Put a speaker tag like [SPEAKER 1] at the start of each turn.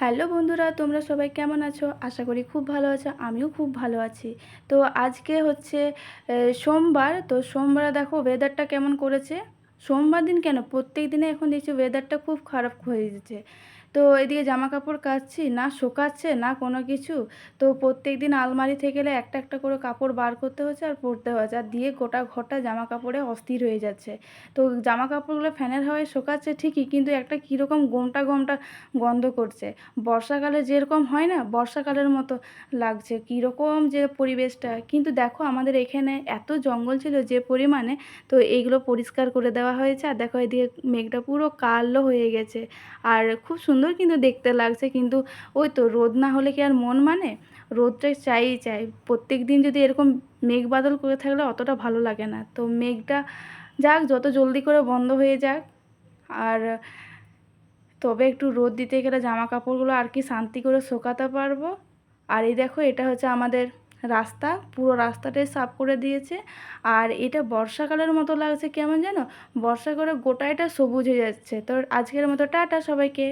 [SPEAKER 1] Hello বন্ধুরা, তোমরা সবাই কেমন আছো? আশা করি খুব ভালো আছো, আমিও খুব ভালো আছি। তো আজকে হচ্ছে সোমবার, তো সোমবার দেখো ওয়েদারটা কেমন করেছে? সোমবার দিন কেন? প্রত্যেক দিনে এখন দেখছি ওয়েদারটা খুব খারাপ হয়ে যাচ্ছে তো এদিকে জামা কাপড় কাচ্ছি, না শোকাচ্ছে, না কোনো কিছু। তো প্রত্যেক দিন আলমারি থেকে একটা একটা করে কাপড় বার করতে হচ্ছে আর পরতে হচ্ছে। আর দিয়ে গোটা ঘরটা জামা কাপড়ে অস্থির হয়ে যাচ্ছে। তো জামা কাপড়গুলো ফ্যানের হাওয়ায় শোকাচ্ছে ঠিকই, কিন্তু একটা কীরকম গোমটা গোমটা গন্ধ করছে। বর্ষাকালে যেরকম হয় না, বর্ষাকালের মতো লাগছে, কীরকম যে পরিবেশটা। কিন্তু দেখো আমাদের এখানে এত জঙ্গল ছিল যে পরিমাণে, তো এইগুলো পরিষ্কার করে দেওয়া হয়েছে। আর দেখো এদিকে মেঘটা পুরো কালো হয়ে গেছে। আর খুব সুন্দর কিন্তু দেখতে লাগছে। কিন্তু ওই তো রোদ না হলে কি আর মন মানে? রোদটা চাইই চাই। প্রত্যেক দিন যদি এরকম মেঘ বাদল করে থাকলে অতটা ভালো লাগে না। তো মেঘটা যাক, যত জলদি করে বন্ধ হয়ে যাক। আর তবে একটু রোদ দিতে গেলে জামা কাপড়গুলো আর কি শান্তি করে শোকাতে পারব। আর এই দেখো, এটা হচ্ছে আমাদের রাস্তা। পুরো রাস্তাটাই সাফ করে দিয়েছে। আর এটা বর্ষাকালের মতো লাগছে, কেমন জানো? বর্ষা করে গোটাইটা সবুজ হয়ে যাচ্ছে। তো আজকের মতো টাটা সবাইকে।